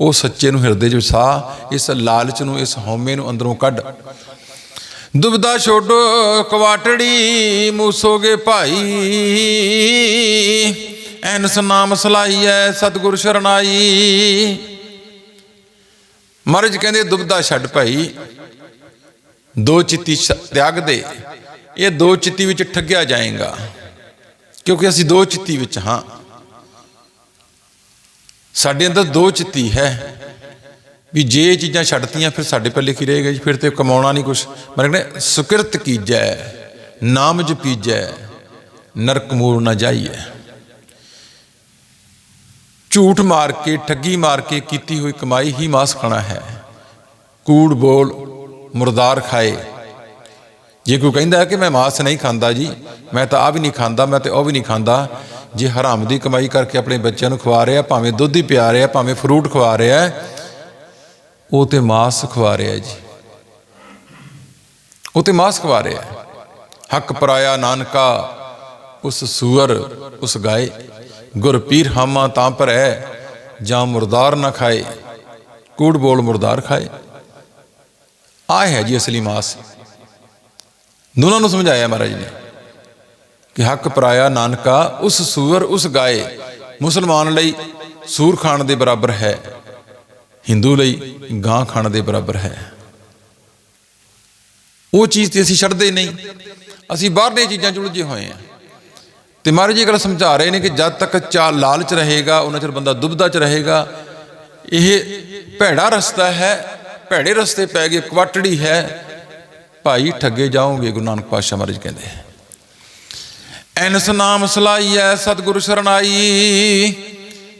ਉਹ ਸੱਚੇ ਨੂੰ ਹਿਰਦੇ 'ਚ ਵਸਾ, ਇਸ ਲਾਲਚ ਨੂੰ, ਇਸ ਹਉਮੈ ਨੂੰ ਅੰਦਰੋਂ ਕੱਢ ਦੁਬਦਾ ਛੋਡੋ ਕਵਾਟੜੀ ਮੂਸੋਗੇ ਭਾਈ। ਐਨਸ ਨਾਮ ਸਲਾਈਐ, ਸਤਿਗੁਰ ਸ਼ਰਨਾਈ ਮਹਾਰਾਜ ਕਹਿੰਦੇ, ਦੁਬਦਾ ਛੱਡ ਭਾਈ। ਦੋ ਚਿੱਤੀ ਸ਼- ਤਿਆਗ ਦੇ। ਇਹ ਦੋ ਚਿੱਤੀ ਵਿੱਚ ਠੱਗਿਆ ਜਾਏਗਾ। ਕਿਉਂਕਿ ਅਸੀਂ ਦੋ ਚਿੱਤੀ ਵਿੱਚ ਹਾਂ। ਸਾਡੇ ਅੰਦਰ ਦੋ ਚਿੱਤੀ ਹੈ। ਵੀ ਜੇ ਇਹ ਚੀਜ਼ਾਂ ਛੱਡਤੀਆਂ, ਫਿਰ ਸਾਡੇ ਪੱਲੇ ਲਿਖੀ ਰਹੇਗਾ ਜੀ? ਫਿਰ ਤੇ ਕਮਾਉਣਾ ਨਹੀਂ ਕੁਛ। ਮੈਂ ਕਹਿੰਦਾ, ਸੁਕਿਰਤ ਕੀਜੈ ਨਾਮ ਜਪੀਜੈ ਨਰਕ ਮੂਲ ਨਾ ਜਾਈਏ ਝੂਠ ਮਾਰ ਕੇ, ਠੱਗੀ ਮਾਰ ਕੇ ਕੀਤੀ ਹੋਈ ਕਮਾਈ ਹੀ ਮਾਸ ਖਾਣਾ ਹੈ। ਕੂੜ, ਬੋਲ, ਮੁਰਦਾਰ ਖਾਏ। ਜੇ ਕੋਈ ਕਹਿੰਦਾ ਕਿ ਮੈਂ ਮਾਸ ਨਹੀਂ ਖਾਂਦਾ ਜੀ, ਮੈਂ ਤਾਂ ਆ ਵੀ ਨਹੀਂ ਖਾਂਦਾ, ਮੈਂ ਤੇ ਉਹ ਵੀ ਨਹੀਂ ਖਾਂਦਾ। ਜੇ ਹਰਾਮ ਦੀ ਕਮਾਈ ਕਰਕੇ ਆਪਣੇ ਬੱਚਿਆਂ ਨੂੰ ਖਵਾ ਰਿਹਾ, ਭਾਵੇਂ ਦੁੱਧ ਹੀ ਪਿਆ ਰਿਹਾ, ਭਾਵੇਂ ਫਰੂਟ ਖਵਾ ਰਿਹਾ ਉਹ ਤੇ ਮਾਸ ਖਵਾ ਰਿਹਾ ਜੀ। ਉਹ ਤੇ ਮਾਸ ਖਵਾ ਰਿਹਾ। ਹੱਕ ਪਰਾਇਆ ਨਾਨਕਾ, ਉਸ ਸੂਰ ਉਸ ਗਾਏ। ਗੁਰ ਪੀਰ ਹਾਮਾ ਤਾਂ ਭਰੈ, ਜਾਂ ਮੁਰਦਾਰ ਨਾ ਖਾਏ। ਕੂੜ ਬੋਲ ਮੁਰਦਾਰ ਖਾਏ। ਆ ਹੈ ਜੀ ਅਸਲੀ ਮਾਸ। ਦੋਨਾਂ ਨੂੰ ਸਮਝਾਇਆ ਮਹਾਰਾਜ ਨੇ ਕਿ ਹੱਕ ਪਰਾਇਆ ਨਾਨਕਾ, ਉਸ ਸੂਰ ਉਸ ਗਾਏ। ਮੁਸਲਮਾਨ ਲਈ ਸੂਰ ਖਾਣ ਦੇ ਬਰਾਬਰ ਹੈ। ਹਿੰਦੂ ਲਈ ਗਾਂ ਖਾਣ ਦੇ ਬਰਾਬਰ ਹੈ। ਉਹ ਚੀਜ਼ ਤੇ ਅਸੀਂ ਛੱਡਦੇ ਨਹੀਂ। ਅਸੀਂ ਬਾਹਰਲੀਆਂ ਚੀਜ਼ਾਂ 'ਚ ਉਲਝੇ ਹੋਏ ਆ ਤੇ ਮਹਾਰਾਜ ਇਹ ਗੱਲ ਸਮਝਾ ਰਹੇ ਨੇ ਕਿ ਜਦ ਤੱਕ ਚਾ ਲਾਲਚ ਰਹੇਗਾ, ਉਹਨਾਂ ਚਿਰ ਬੰਦਾ ਦੁਬਦਾ 'ਚ ਰਹੇਗਾ। ਇਹ ਭੈੜਾ ਰਸਤਾ ਹੈ, ਭੈੜੇ ਰਸਤੇ ਪੈ ਗਏ, ਕਵਾਟੜੀ ਹੈ। ਭਾਈ ਠੱਗੇ ਜਾਓਗੇ, ਗੁਰੂ ਨਾਨਕ ਪਾਤਸ਼ਾਹ ਮਹਾਰਾਜ ਕਹਿੰਦੇ ਐਨਸ ਨਾਮ ਸਲਾਈ ਸਲਾਈਐ ਸਤਿਗੁਰੂ ਸ਼ਰਨਾਈ।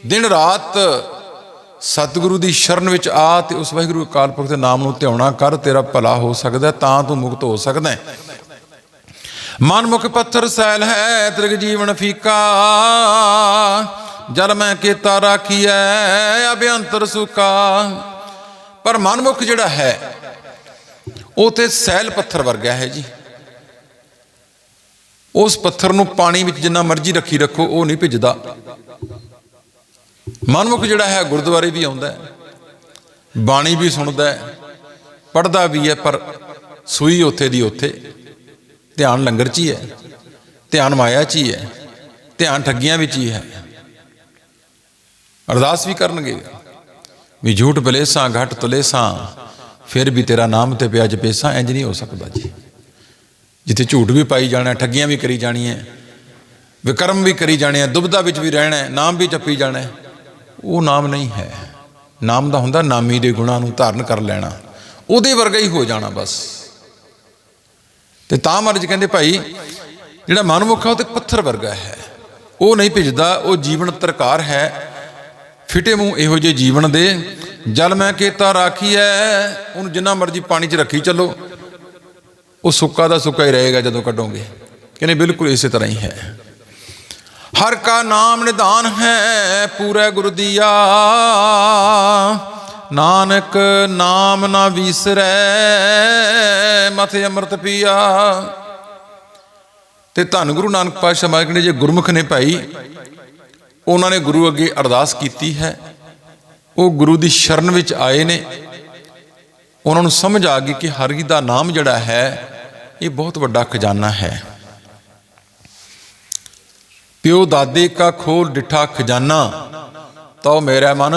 ਦਿਨ ਰਾਤ ਸਤਿਗੁਰੂ ਦੀ ਸ਼ਰਨ ਵਿੱਚ ਆ ਤੇ ਉਸ ਵਾਹਿਗੁਰੂ ਅਕਾਲ ਪੁਰਖ ਦੇ ਨਾਮ ਨੂੰ ਧਿਆਉਣਾ ਕਰ, ਤੇਰਾ ਭਲਾ ਹੋ ਸਕਦਾ ਤਾਂ ਤੂੰ ਮੁਕਤ ਹੋ ਸਕਦਾ ਹੈ। ਮਨ ਪੱਥਰ ਸੈਲ ਹੈ, ਤ੍ਰਿਗ ਜੀਵਨ ਫੀਕਾ। ਜਲ ਮੈਂ ਕੀਤਾ ਰਾਖੀਐ ਅਭਿਅੰਤਰ ਸੁਕਾ। ਪਰ ਮਨਮੁਖ ਜਿਹੜਾ ਹੈ, ਉਹ ਤੇ ਸੈਲ ਪੱਥਰ ਵਰਗਾ ਹੈ ਜੀ। ਉਸ ਪੱਥਰ ਨੂੰ ਪਾਣੀ ਵਿੱਚ ਜਿੰਨਾ ਮਰਜ਼ੀ ਰੱਖੀ ਰੱਖੋ, ਉਹ ਨਹੀਂ ਭਿੱਜਦਾ। ਮਨਮੁਖ ਜਿਹੜਾ ਹੈ ਗੁਰਦੁਆਰੇ ਵੀ ਆਉਂਦਾ ਹੈ, ਬਾਣੀ ਵੀ ਸੁਣਦਾ ਹੈ ਪੜਦਾ ਵੀ ਹੈ, ਪਰ ਸੂਈ ਉੱਥੇ ਦੀ ਉੱਥੇ। ਧਿਆਨ ਲੰਗਰ 'ਚ ਹੀ ਹੈ, ਧਿਆਨ ਮਾਇਆ 'ਚ ਹੀ ਹੈ, ਧਿਆਨ ਠੱਗੀਆਂ ਵਿੱਚ ਹੀ ਹੈ। ਅਰਦਾਸ ਵੀ ਕਰਨਗੇ, ਵੀ ਝੂਠ ਬਲੇਸਾਂ, ਘਟ ਤੁਲੇਸਾਂ, ਫਿਰ ਵੀ ਤੇਰਾ ਨਾਮ ਤੇ ਪਿਆ ਜਪੇਸਾਂ ਇੰਜ ਨਹੀਂ ਹੋ ਸਕਦਾ ਜੀ। ਜਿੱਥੇ ਝੂਠ ਵੀ ਪਾਈ ਜਾਣਾ ਠੱਗੀਆਂ ਵੀ ਕਰੀ ਜਾਣੀਆਂ ਵਿਕਰਮ ਵੀ ਕਰੀ ਜਾਣੇ ਆ ਦੁਬਦਾ ਵਿੱਚ ਵੀ ਰਹਿਣਾ ਨਾਮ ਵੀ ਜਪੀ ਜਾਣਾ ਉਹ ਨਾਮ ਨਹੀਂ ਹੈ। ਨਾਮ ਦਾ ਹੁੰਦਾ ਨਾਮੀ ਦੇ ਗੁਣਾਂ ਨੂੰ ਧਾਰਨ ਕਰ ਲੈਣਾ। ਉਹਦੇ ਵਰਗਾ ਹੀ ਹੋ ਜਾਣਾ ਬਸ। ਤੇ ਤਾਂ ਮਰਜ ਕਹਿੰਦੇ ਭਾਈ, ਜਿਹੜਾ ਮਨਮੁੱਖ ਹੈ ਉਹ ਤੇ ਪੱਥਰ ਵਰਗਾ ਹੈ। ਉਹ ਨਹੀਂ ਭਿੱਜਦਾ, ਉਹ ਜੀਵਨ ਤਰਕਾਰ ਹੈ। ਫਿਟੇ ਮੂੰਹ ਇਹੋ ਜਿਹੇ ਜੀਵਨ ਦੇ। ਜਲ ਮੈਂ ਕੀਤਾ ਰਾਖੀਐ, ਉਹਨੂੰ ਜਿੰਨਾ ਮਰਜ਼ੀ ਪਾਣੀ 'ਚ ਰੱਖੀ ਚੱਲੋ। ਉਹ ਸੁੱਕਾ ਦਾ ਸੁੱਕਾ ਹੀ ਰਹੇਗਾ ਜਦੋਂ ਕੱਢੋਗੇ। ਕਹਿੰਦੇ ਬਿਲਕੁਲ ਇਸੇ ਤਰ੍ਹਾਂ ਹੀ ਹੈ। ਹਰ ਕਾ ਨਾਮ ਨਿਧਾਨ ਹੈ ਪੂਰੇ ਗੁਰ ਦੀਆ। ਨਾਨਕ ਨਾਮ ਨਾ ਵਿਸਰੈ, ਮਥੇ ਅੰਮ੍ਰਿਤ ਪੀਆ। ਤੇ ਧੰਨ ਗੁਰੂ ਨਾਨਕ ਪਾਤਸ਼ਾਹ ਮਹਾਰਾਜ ਨੇ ਜੇ ਗੁਰਮੁਖ ਨੇ ਭਾਈ, ਉਹਨਾਂ ਨੇ ਗੁਰੂ ਅੱਗੇ ਅਰਦਾਸ ਕੀਤੀ ਹੈ, ਉਹ ਗੁਰੂ ਦੀ ਸ਼ਰਨ ਵਿੱਚ ਆਏ ਨੇ। ਉਹਨਾਂ ਨੂੰ ਸਮਝ ਆ ਗਈ ਕਿ ਹਰੀ ਦਾ ਨਾਮ ਜਿਹੜਾ ਹੈ, ਇਹ ਬਹੁਤ ਵੱਡਾ ਖਜ਼ਾਨਾ ਹੈ। ਪਿਓ ਦਾਦੇ ਕਾ ਖੋਲ ਡਿਠਾ ਖਜ਼ਾਨਾ, ਤਉ ਮੇਰਾ ਮਨ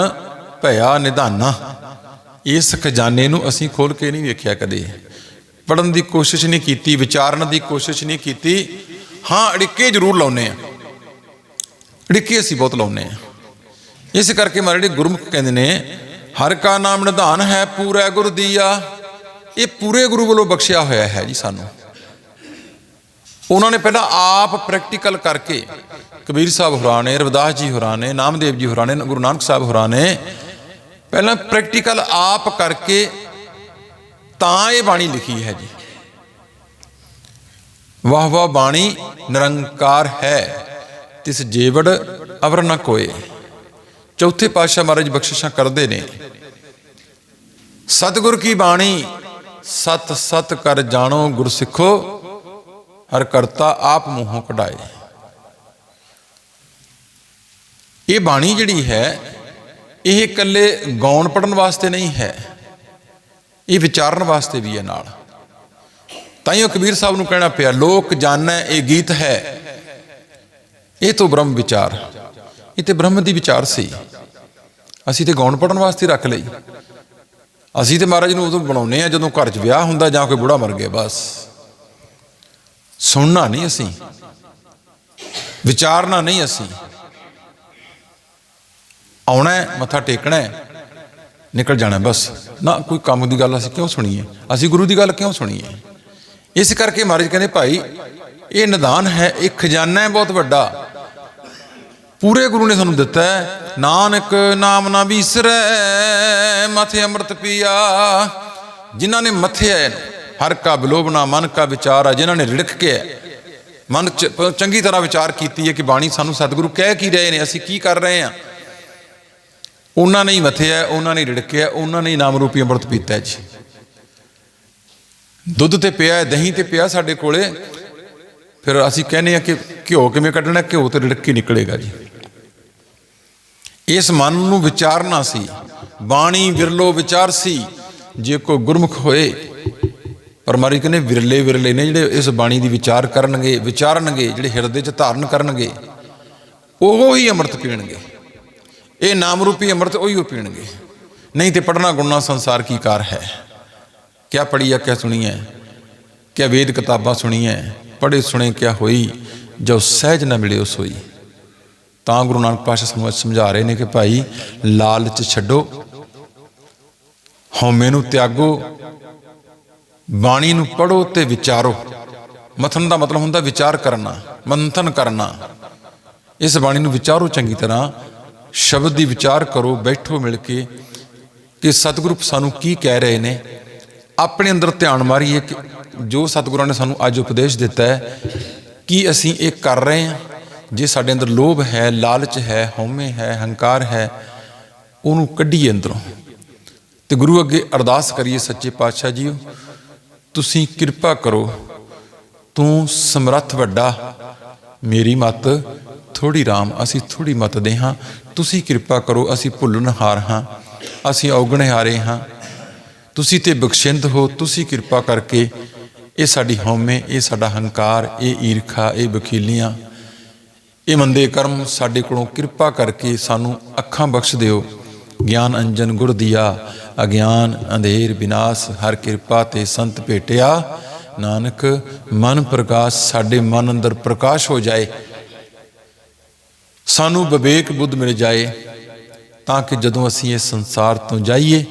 ਭਇਆ ਨਿਧਾਨਾ। ਇਸ ਖਜ਼ਾਨੇ ਨੂੰ ਅਸੀਂ ਖੋਲ ਕੇ ਨਹੀਂ ਵੇਖਿਆ ਕਦੇ। ਪੜਨ ਦੀ ਕੋਸ਼ਿਸ਼ ਨਹੀਂ ਕੀਤੀ, ਵਿਚਾਰਨ ਦੀ ਕੋਸ਼ਿਸ਼ ਨਹੀਂ ਕੀਤੀ। ਹਾਂ, ਅੜਿੱਕੇ ਜ਼ਰੂਰ ਲਾਉਨੇ ਆ ਅੜਿੱਕੇ ਅਸੀਂ ਬਹੁਤ ਲਾਉਨੇ ਆ ਇਸ ਕਰਕੇ ਮਾਰੇ ਜਿਹੜੇ ਗੁਰਮੁਖ ਕਹਿੰਦੇ ਨੇ, ਹਰ ਕਾ ਨਾਮ ਨਿਧਾਨ ਹੈ ਪੂਰਾ ਗੁਰ ਦੀਆ। ਇਹ ਪੂਰੇ ਗੁਰੂ ਵੱਲੋਂ ਬਖਸ਼ਿਆ ਹੋਇਆ ਹੈ ਜੀ ਸਾਨੂੰ। ਉਹਨਾਂ ਨੇ ਪਹਿਲਾਂ ਆਪ ਪ੍ਰੈਕਟੀਕਲ ਕਰਕੇ ਕਬੀਰ ਸਾਹਿਬ ਹੋਰਾਂ ਨੇ ਰਵਿਦਾਸ ਜੀ ਹੋਰਾਂ ਨੇ ਨਾਮਦੇਵ ਜੀ ਹੋਰਾਂ ਨੇ ਗੁਰੂ ਨਾਨਕ ਸਾਹਿਬ ਹੋਰਾਂ ਨੇ ਪਹਿਲਾਂ ਪ੍ਰੈਕਟੀਕਲ ਆਪ ਕਰਕੇ ਤਾਂ ਇਹ ਬਾਣੀ ਲਿਖੀ ਹੈ ਜੀ। ਵਾਹ ਵਾਹ ਬਾਣੀ ਨਿਰੰਕਾਰ ਹੈ, ਤਿਸ ਜੀਵੜ ਅਵਰ ਨ ਕੋਏ। ਚੌਥੇ ਪਾਤਸ਼ਾਹ ਮਹਾਰਾਜ ਬਖਸ਼ਿਸ਼ਾਂ ਕਰਦੇ ਨੇ, ਸਤਿਗੁਰ ਕੀ ਬਾਣੀ, ਸਤ ਸਤ ਕਰ ਜਾਣੋ ਗੁਰਸਿੱਖੋ ਹਰ ਕਰਤਾ ਆਪ ਮੂੰਹੋਂ ਕਢਾਏ। ਇਹ ਬਾਣੀ ਜਿਹੜੀ ਹੈ, ਇਹ ਇਕੱਲੇ ਗਾਉਣ ਪੜਨ ਵਾਸਤੇ ਨਹੀਂ ਹੈ, ਇਹ ਵਿਚਾਰਨ ਵਾਸਤੇ ਵੀ ਹੈ ਨਾਲ। ਤਾਂ ਹੀ ਉਹ ਕਬੀਰ ਸਾਹਿਬ ਨੂੰ ਕਹਿਣਾ ਪਿਆ, ਲੋਕ ਜਾਣੈ ਇਹ ਗੀਤ ਹੈ। ਇਹ ਤੋਂ ਬ੍ਰਹਮ ਵਿਚਾਰ। ਇਹ ਤੇ ਬ੍ਰਹਮ ਦੀ ਵਿਚਾਰ ਸੀ। ਅਸੀਂ ਤੇ ਗਾਉਣ ਪੜਨ ਵਾਸਤੇ ਰੱਖ ਲਈ। ਅਸੀਂ ਤੇ ਮਹਾਰਾਜ ਨੂੰ ਉਦੋਂ ਬਣਾਉਨੇ ਆ ਜਦੋਂ ਘਰ 'ਚ ਵਿਆਹ ਹੁੰਦਾ ਜਾਂ ਕੋਈ ਬੁੜਾ ਮਰ ਗਿਆ, ਬਸ। ਸੁਣਨਾ ਨਹੀਂ ਅਸੀਂ। ਵਿਚਾਰਨਾ ਨਹੀਂ ਅਸੀਂ। ਆਉਣਾ ਮੱਥਾ ਟੇਕਣਾ ਨਿਕਲ ਜਾਣਾ ਬਸ। ਨਾ, ਕੋਈ ਕੰਮ ਦੀ ਗੱਲ ਅਸੀਂ ਕਿਉਂ ਸੁਣੀਏ? ਅਸੀਂ ਗੁਰੂ ਦੀ ਗੱਲ ਕਿਉਂ ਸੁਣੀਏ? ਇਸ ਕਰਕੇ ਮਹਾਰਾਜ ਕਹਿੰਦੇ, ਭਾਈ, ਇਹ ਨਿਦਾਨ ਹੈ, ਇਹ ਖਜ਼ਾਨਾ ਹੈ ਬਹੁਤ ਵੱਡਾ। ਪੂਰੇ ਗੁਰੂ ਨੇ ਸਾਨੂੰ ਦਿੱਤਾ ਹੈ, ਨਾਨਕ ਨਾਮ ਨਾ ਵਿਸਰੈ ਮਥੇ ਅੰਮ੍ਰਿਤ ਪੀਆ। ਜਿਨ੍ਹਾਂ ਨੇ ਮਥਿਆ ਆਏ ਹਰ ਕਾ ਬਿਲੋਬਨਾ ਮਨ ਕਾ ਵਿਚਾਰ ਆ, ਜਿਨ੍ਹਾਂ ਨੇ ਰਿੜਕ ਕੇ ਹੈ ਮਨ ਚੰਗੀ ਤਰ੍ਹਾਂ ਵਿਚਾਰ ਕੀਤੀ ਹੈ ਕਿ ਬਾਣੀ ਸਾਨੂੰ ਸਤਿਗੁਰੂ ਕਹਿ ਕੀ ਰਹੇ ਨੇ, ਅਸੀਂ ਕੀ ਕਰ ਰਹੇ ਹਾਂ? ਉਹਨਾਂ ਨੇ ਹੀ ਮਥਿਆ ਉਹਨਾਂ ਨੇ ਰਿੜਕਿਆ ਉਹਨਾਂ ਨੇ ਹੀ ਨਾਮ ਰੂਪੀ ਅੰਮ੍ਰਿਤ ਪੀਤਾ ਜੀ। ਦੁੱਧ ਤੇ ਪਿਆ ਦਹੀਂ ਤੇ ਪਿਆ ਸਾਡੇ ਕੋਲੇ। ਫਿਰ ਅਸੀਂ ਕਹਿੰਦੇ ਆ ਕਿ ਘਿਓ ਕਿਵੇਂ ਕੱਢਣਾ, ਘਿਓ ਤੇ ਰਿੜਕ ਕੇ ਨਿਕਲੇਗਾ ਜੀ। ਇਸ ਮਨ ਨੂੰ ਵਿਚਾਰਨਾ ਸੀ, ਬਾਣੀ ਵਿਰਲੋ ਵਿਚਾਰ ਸੀ, ਜੇ ਕੋਈ ਗੁਰਮੁਖ ਹੋਏ ਪਰ ਮਾਰੀ ਕਹਿੰਦੇ ਵਿਰਲੇ ਵਿਰਲੇ ਨੇ ਜਿਹੜੇ ਇਸ ਬਾਣੀ ਦੀ ਵਿਚਾਰ ਕਰਨਗੇ, ਵਿਚਾਰਨਗੇ, ਜਿਹੜੇ ਹਿਰਦੇ 'ਚ ਧਾਰਨ ਕਰਨਗੇ, ਉਹ ਹੀ ਅੰਮ੍ਰਿਤ ਪੀਣਗੇ। ਇਹ ਨਾਮ ਰੂਪੀ ਅੰਮ੍ਰਿਤ ਉਹੀ ਉਹ ਪੀਣਗੇ। ਨਹੀਂ ਤੇ ਪੜਨਾ ਗੁਣਨਾ ਸੰਸਾਰ ਕੀ ਕਾਰ ਹੈ? ਕਿਆ ਪੜੀ ਆ, ਕਿਆ ਸੁਣੀ ਹੈ? ਕਿਆ ਵੇਦ ਕਿਤਾਬਾਂ ਸੁਣੀ ਹੈ? ਪੜੇ ਸੁਣੇ ਕਿਆ ਹੋਈ? ਜੋ ਸਹਿਜ ਨਾ ਮਿਲੇ ਉਸ ਹੋਈ। ਤਾਂ ਗੁਰੂ ਨਾਨਕ ਪਾਤਸ਼ਾਹ ਸਮਝਾ ਰਹੇ ਨੇ ਕਿ ਭਾਈ ਲਾਲਚ ਛੱਡੋ, ਹਉਮੈ ਨੂੰ ਤਿਆਗੋ ਬਾਣੀ ਨੂੰ ਪੜੋ ਤੇ ਵਿਚਾਰੋ। ਮਥਨ ਦਾ ਮਤਲਬ ਹੁੰਦਾ ਵਿਚਾਰ ਕਰਨਾ, ਮੰਥਨ ਕਰਨਾ। ਇਸ ਬਾਣੀ ਨੂੰ ਵਿਚਾਰੋ ਚੰਗੀ ਤਰ੍ਹਾਂ। ਸ਼ਬਦ ਦੀ ਵਿਚਾਰ ਕਰੋ, ਬੈਠੋ ਮਿਲ ਕੇ ਕਿ ਸਤਿਗੁਰੂ ਸਾਨੂੰ ਕੀ ਕਹਿ ਰਹੇ ਨੇ। ਆਪਣੇ ਅੰਦਰ ਧਿਆਨ ਮਾਰੀਏ ਕਿ ਜੋ ਸਤਿਗੁਰਾਂ ਨੇ ਸਾਨੂੰ ਅੱਜ ਉਪਦੇਸ਼ ਦਿੱਤਾ ਹੈ, ਕੀ ਅਸੀਂ ਇਹ ਕਰ ਰਹੇ ਹਾਂ? ਜੇ ਸਾਡੇ ਅੰਦਰ ਲੋਭ ਹੈ, ਲਾਲਚ ਹੈ, ਹਉਮੈ ਹੈ, ਹੰਕਾਰ ਹੈ, ਉਹਨੂੰ ਕੱਢੀਏ ਅੰਦਰੋਂ। ਤੇ ਗੁਰੂ ਅੱਗੇ ਅਰਦਾਸ ਕਰੀਏ, ਸੱਚੇ ਪਾਤਸ਼ਾਹ ਜੀਓ। ਤੁਸੀਂ ਕਿਰਪਾ ਕਰੋ, ਤੂੰ ਸਮਰੱਥ ਵੱਡਾ, ਮੇਰੀ ਮਤ ਥੋੜੀ ਰਾਮ, ਅਸੀਂ ਥੋੜੀ ਮਤ ਦੇ ਹਾਂ। ਤੁਸੀਂ ਕਿਰਪਾ ਕਰੋ, ਅਸੀਂ ਭੁੱਲਣਹਾਰ ਹਾਂ, ਅਸੀਂ ਔਗਣੇ ਹਾਰੇ ਹਾਂ। ਤੁਸੀਂ ਤੇ ਬਖਸ਼ਿੰਦ ਹੋ, ਤੁਸੀਂ ਕਿਰਪਾ ਕਰਕੇ, ਇਹ ਸਾਡੀ ਹਉਮੈ, ਇਹ ਸਾਡਾ ਹੰਕਾਰ, ਇਹ ਈਰਖਾ, ਇਹ ਬਖੀਲੀਆਂ ਇਹ ਮੰਦੇ ਕਰਮ ਸਾਡੇ ਕੋਲੋਂ ਕਿਰਪਾ ਕਰਕੇ ਸਾਨੂੰ ਅੱਖਾਂ ਬਖਸ਼ ਦਿਓ। ਗਿਆਨ ਅੰਜਨ ਗੁਰ ਦੀਆ ਅਗਿਆਨ, ਅੰਧੇਰ, ਵਿਨਾਸ਼, ਹਰ ਕਿਰਪਾ ਤੇ ਸੰਤ ਭੇਟਿਆ। ਨਾਨਕ, ਮਨ ਪ੍ਰਕਾਸ਼, ਸਾਡੇ ਮਨ ਅੰਦਰ ਪ੍ਰਕਾਸ਼ ਹੋ ਜਾਏ। ਸਾਨੂੰ ਵਿਵੇਕ ਬੁੱਧ ਮਿਲ ਜਾਏ, ਤਾਂ ਕਿ ਜਦੋਂ ਅਸੀਂ ਇਸ ਸੰਸਾਰ ਤੋਂ ਜਾਈਏ,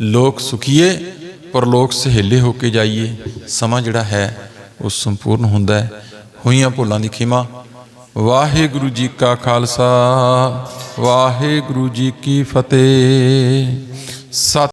ਲੋਕ ਸੁਖੀਏ ਪਰ ਲੋਕ ਸਹੇਲੇ ਹੋ ਕੇ ਜਾਈਏ। ਸਮਾਂ ਜਿਹੜਾ ਹੈ, ਉਹ ਸੰਪੂਰਨ ਹੁੰਦਾ ਹੈ। ਹੋਈਆਂ ਭੁੱਲਾਂ ਦੀ ਖਿਮਾ। ਵਾਹਿਗੁਰੂ ਜੀ ਕਾ ਖਾਲਸਾ, ਵਾਹਿਗੁਰੂ ਜੀ ਕੀ ਫਤਿਹ। ਸਤਿ